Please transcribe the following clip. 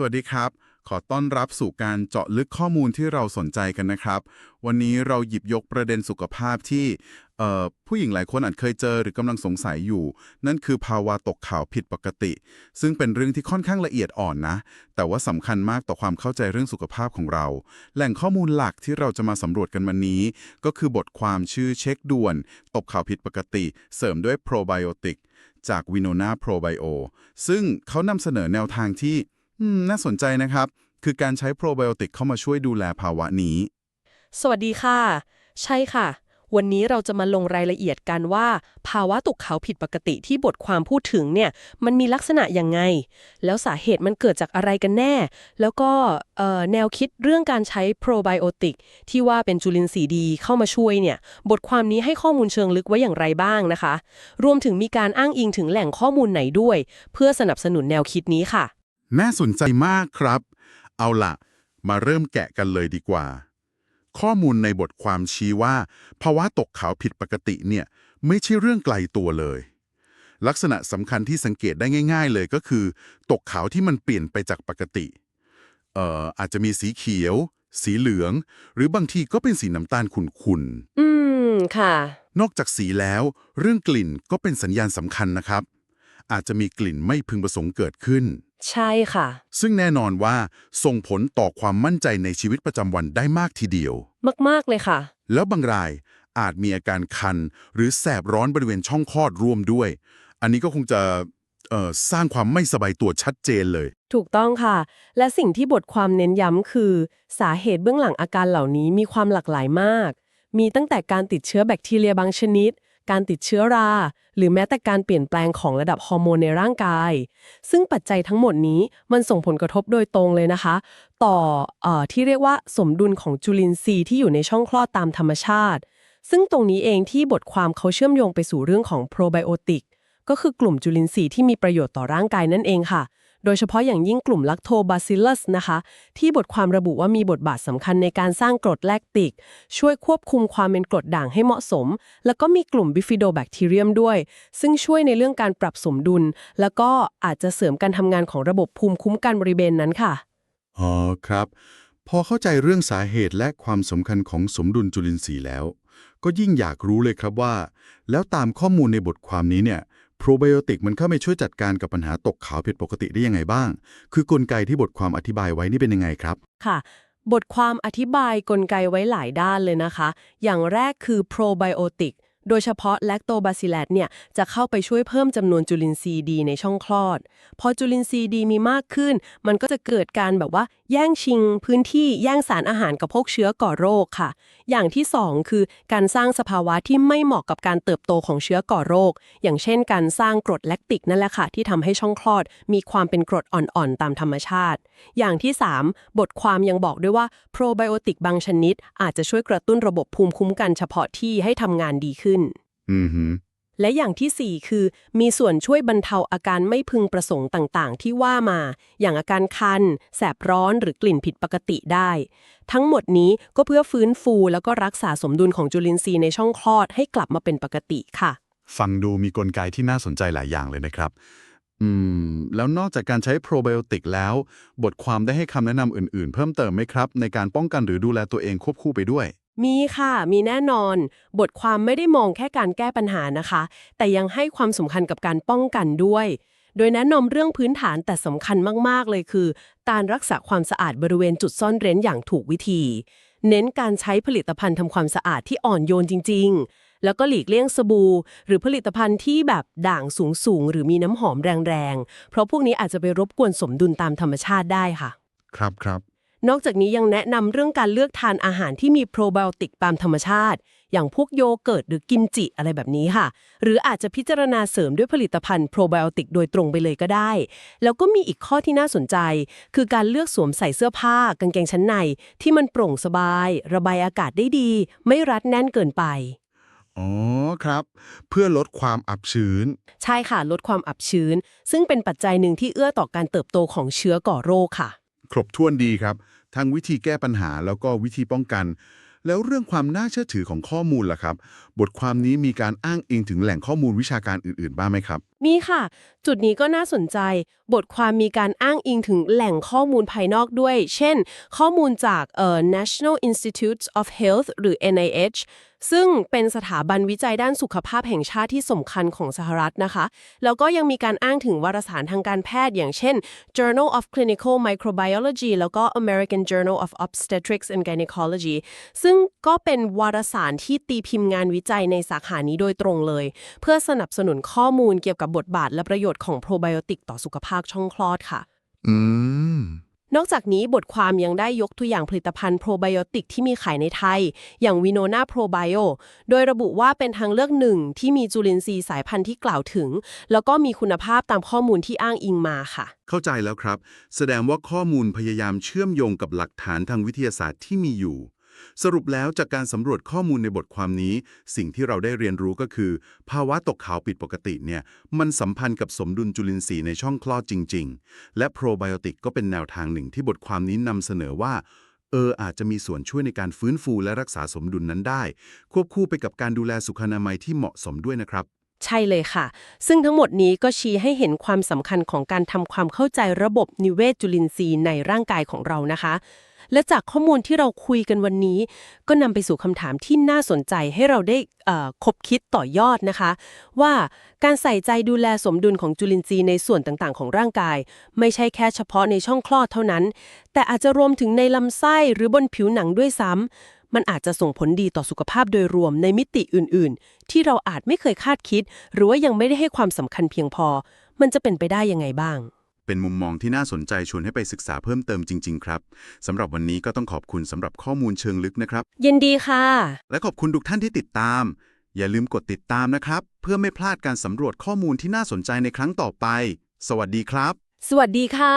สวัสดีครับ ขอต้อนรับสู่การเจาะลึกข้อมูลที่เราสนใจกันนะครับ วันนี้เราหยิบยกประเด็นสุขภาพที่ผู้หญิงหลายคนอาจเคยเจอหรือกำลังสงสัยอยู่ นั่นคือภาวะตกขาวผิดปกติ ซึ่งเป็นเรื่องที่ค่อนข้างละเอียดอ่อนนะ แต่ว่าสำคัญมากต่อความเข้าใจเรื่องสุขภาพของเรา แหล่งข้อมูลหลักที่เราจะมาสำรวจกันวันนี้ ก็คือบทความชื่อเช็คด่วน ตกขาวผิดปกติ เสริมด้วยโปรไบโอติกจาก Winona Probio ซึ่งเขานำเสนอแนวทางที่ อืม น่าสนใจนะครับ คือการใช้โปรไบโอติกเข้ามาช่วยดูแลภาวะนี้ สวัสดีค่ะ ใช่ค่ะ วันนี้เราจะมาลงรายละเอียดกันว่า ภาวะตกเขาผิดปกติที่บทความพูดถึงเนี่ย มันมีลักษณะยังไง แล้วสาเหตุมันเกิดจากอะไรกันแน่ แล้วก็เอ่อแนวคิดเรื่องการใช้โปรไบโอติกที่ว่าเป็นจุลินทรีย์ดีเข้ามาช่วยเนี่ย บทความนี้ให้ข้อมูลเชิงลึกไว้อย่างไรบ้างนะคะ รวมถึงมีการอ้างอิงถึงแหล่งข้อมูลไหนด้วย เพื่อสนับสนุนแนวคิดนี้ค่ะ น่าสนใจมากครับ เอาล่ะมาเริ่มแกะกันเลยดีกว่า ข้อมูลในบทความชี้ว่า ภาวะตกขาวผิดปกติเนี่ยไม่ใช่เรื่องไกลตัวเลย ลักษณะสำคัญที่สังเกตได้ง่าย ๆ เลยก็คือ ตกขาวที่มันเปลี่ยนไปจากปกติ เอ่ออาจจะมีสีเขียว สีเหลือง หรือบางทีก็เป็นสีน้ำตาลขุ่นๆอืม ค่ะนอกจากสีแล้ว เรื่องกลิ่นก็เป็นสัญญาณสำคัญนะครับ อาจจะมีกลิ่นไม่พึงประสงค์เกิดขึ้น ใช่ค่ะ ซึ่งแน่นอนว่าส่งผลต่อความมั่นใจในชีวิตประจำวันได้มากทีเดียว มาก ๆ เลยค่ะ แล้วบางรายอาจมีอาการคัน หรือแสบร้อนบริเวณช่องคลอดร่วมด้วย อันนี้ก็คงจะเอ่อสร้างความไม่สบายตัวชัดเจนเลย ถูกต้องค่ะ และสิ่งที่บทความเน้นย้ำคือ สาเหตุเบื้องหลังอาการเหล่านี้มีความหลากหลายมาก มีตั้งแต่การติดเชื้อแบคทีเรียบางชนิด การติดเชื้อรา หรือแม้แต่การเปลี่ยนแปลงของระดับฮอร์โมนในร่างกาย ซึ่งปัจจัยทั้งหมดนี้มันส่งผลกระทบโดยตรงเลยนะคะ ต่ออที่เรียกว่าสมดุลของจุลินทรีย์ที่อยู่ในช่องคลอดตามธรรมชาติ ซึ่งตรงนี้เองที่บทความเขาเชื่อมโยงไปสู่เรื่องของโปรไบโอติกก็คือกลุ่มจุลินทรีย์ที่มีประโยชน์ต่อร่างกายนั่นเองค่ะ โดยเฉพาะอย่างยิ่งกลุ่มลักโทบาซิลลัสนะคะ ที่บทความระบุว่ามีบทบาทสำคัญในการสร้างกรดแลคติก ช่วยควบคุมความเป็นกรดด่างให้เหมาะสม แล้วก็มีกลุ่มบิฟิโดแบคทีเรียมด้วย ซึ่งช่วยในเรื่องการปรับสมดุล แล้วก็อาจจะเสริมการทำงานของระบบภูมิคุ้มกันบริเวณนั้นค่ะอ๋อครับ พอเข้าใจเรื่องสาเหตุและความสำคัญของสมดุลจุลินทรีย์แล้ว ก็ยิ่งอยากรู้เลยครับว่า แล้วตามข้อมูลในบทความนี้เนี่ย โปรไบโอติกมันเข้าไปช่วยจัดการกับปัญหาตกขาวผิดปกติได้ยังไงบ้าง คือกลไกที่บทความอธิบายไว้นี่เป็นยังไงครับ ค่ะ บทความอธิบายกลไกไว้หลายด้านเลยนะคะ อย่างแรกคือโปรไบโอติก โดยเฉพาะแลคโตบาซิล s เนี่ยจะเข้าไปช่วยเพิ่มจำนวนจุลินทรีย์ดีในช่องคลอด พอจุลินทรีย์ดีมีมากขึ้น มันก็จะเกิดการแบบว่า แย่งชิงพื้นที่แย่งสารอาหารกับพวกเชื้อก่อโรคค่ะ อย่างที่สองคือการสร้างสภาวะที่ไม่เหมาะกับการเติบโตของเชื้อก่อโรค อย่างเช่น การสร้างกรดแลคติกนั่นแหละค่ะที่ทำให้ช่องคลอด มีความเป็นกรดอ่อนๆตามธรรมชาติ อย่างที่ 3 บทความยังบอกด้วยว่าโปรไบโอติกบางชนิด อาจจะช่วยกระตุ้นระบบภูมิคุ้มกันเฉพาะที่ให้ทำงานดีขึ้นอือหือ และอย่างทีสี่ 4 คือ มีส่วนช่วยบรรเทาอาการไม่พึงประสงค์ต่างๆ ที่ว่ามา อย่างอาการคัน แสบร้อนหรือกลิ่นผิดปกติได้ ทั้งหมดนี้ก็เพื่อฟื้นฟูแล้วก็รักษาสมดุลของจุลินทรีย์ในช่องคลอดให้กลับมาเป็นปกติค่ะ ฟังดูมีกลไกที่น่าสนใจหลายอย่างเลยนะครับ อืม แล้วนอกจากการใช้โปรไบโอติกแล้ว บทความได้ให้คำแนะนำอื่นๆ เพิ่มเติมไหมครับ ในการป้องกันหรือดูแลตัวเองควบคู่ไปด้วย มีค่ะ มีแน่นอน บทความไม่ได้มองแค่การแก้ปัญหานะคะ แต่ยังให้ความสำคัญกับการป้องกันด้วย โดยแนะนำเรื่องพื้นฐานแต่สำคัญมาก ๆ เลยคือ การรักษาความสะอาดบริเวณจุดซ่อนเร้นอย่างถูกวิธี เน้นการใช้ผลิตภัณฑ์ทำความสะอาดที่อ่อนโยนจริง ๆ แล้วก็หลีกเลี่ยงสบู่ หรือผลิตภัณฑ์ที่แบบด่างสูง ๆ หรือมีน้ำหอมแรง ๆ เพราะพวกนี้อาจจะไปรบกวนสมดุลตามธรรมชาติได้ค่ะ ครับครับ นอกจากนี้ยังแนะนำเรื่องการเลือกทานอาหารที่มีโปรไบโอติกตามธรรมชาติ อย่างพวกโยเกิร์ตหรือกิมจิอะไรแบบนี้ค่ะ หรืออาจจะพิจารณาเสริมด้วยผลิตภัณฑ์โปรไบโอติกโดยตรงไปเลยก็ได้ แล้วก็มีอีกข้อที่น่าสนใจ คือการเลือกสวมใส่เสื้อผ้ากางเกงชั้นใน ที่มันโปร่งสบาย ระบายอากาศได้ดี ไม่รัดแน่นเกินไปอ๋อครับ เพื่อลดความอับชื้น ใช่ค่ะลดความอับชื้น ซึ่งเป็นปัจจัยหนึ่งที่เอื้อต่อการเติบโตของเชื้อก่อโรคค่ะ ครบถ้วนดีครับ ทั้งวิธีแก้ปัญหาแล้วก็วิธีป้องกัน แล้วเรื่องความน่าเชื่อถือของข้อมูลล่ะครับ บทความนี้มีการอ้างอิงถึงแหล่งข้อมูลวิชาการอื่นๆ บ้างไหมครับมีค่ะ จุดนี้ก็น่าสนใจ บทความมีการอ้างอิงถึงแหล่งข้อมูลภายนอกด้วย เช่น ข้อมูลจากเอ่อ National Institutes of Health หรือ NIH ซึ่งเป็นสถาบันวิจัยด้านสุขภาพแห่งชาติที่สำคัญของสหรัฐนะคะ แล้วก็ยังมีการอ้างถึงวารสารทางการแพทย์ อย่างเช่น Journal of Clinical Microbiology แล้วก็ American Journal of Obstetrics and Gynecology ซึ่งก็เป็นวารสารที่ตีพิมพ์งานวิจัยในสาขานี้โดยตรงเลย เพื่อสนับสนุนข้อมูลเกี่ยวกับบทบาทและประโยชน์ของโปรไบโอติกต่อสุขภาพช่องคลอดค่ะ อืม นอกจากนี้บทความยังได้ยกตัวอย่างผลิตภัณฑ์โปรไบโอติกที่มีขายในไทย อย่างวิโนนาโปรไบโอโดยระบุว่าเป็นทางเลือกหนึ่งที่มีจุลินทรีย์สายพันธุ์ที่กล่าวถึง แล้วก็มีคุณภาพตามข้อมูลที่อ้างอิงมาค่ะ เข้าใจแล้วครับ แสดงว่าข้อมูลพยายามเชื่อมโยงกับหลักฐานทางวิทยาศาสตร์ที่มีอยู่ สรุปแล้วจากการสำรวจข้อมูลในบทความนี้ สิ่งที่เราได้เรียนรู้ก็คือ ภาวะตกขาวผิดปกติเนี่ยมันสัมพันธ์กับสมดุลจุลินทรีย์ในช่องคลอดจริง ๆ และโปรไบโอติกก็เป็นแนวทางหนึ่งที่บทความนี้นำเสนอว่าเอออาจจะมีส่วนช่วยในการฟื้นฟูและรักษาสมดุลนั้นได้ ควบคู่ไปกับการดูแลสุขอนามัยที่เหมาะสมด้วยนะครับ ใช่เลยค่ะ ซึ่งทั้งหมดนี้ก็ชี้ให้เห็นความสำคัญของการทำความเข้าใจระบบนิเวศจุลินทรีย์ในร่างกายของเรานะคะ และจากข้อมูลที่เราคุยกันวันนี้ ก็นำไปสู่คำถามที่น่าสนใจให้เราได้คบคิดต่อยอดนะคะ ว่าการใส่ใจดูแลสมดุลของจุลินทรีย์ในส่วนต่างๆ ของร่างกาย ไม่ใช่แค่เฉพาะในช่องคลอดเท่านั้น แต่อาจจะรวมถึงในลำไส้หรือบนผิวหนังด้วยซ้ำมันอาจจะส่งผลดีต่อสุขภาพโดยรวมในมิติอื่น ๆ ที่เราอาจไม่เคยคาดคิด หรือว่ายังไม่ได้ให้ความสำคัญเพียงพอ มันจะเป็นไปได้ยังไงบ้าง เป็นมุมมองที่น่าสนใจชวนให้ไปศึกษาเพิ่มเติมจริง ๆ ครับสำหรับวันนี้ก็ต้องขอบคุณสำหรับข้อมูลเชิงลึกนะครับ ยินดีค่ะ และขอบคุณทุกท่านที่ติดตาม อย่าลืมกดติดตามนะครับ เพื่อไม่พลาดการสำรวจข้อมูลที่น่าสนใจในครั้งต่อไป สวัสดีครับ สวัสดีค่ะ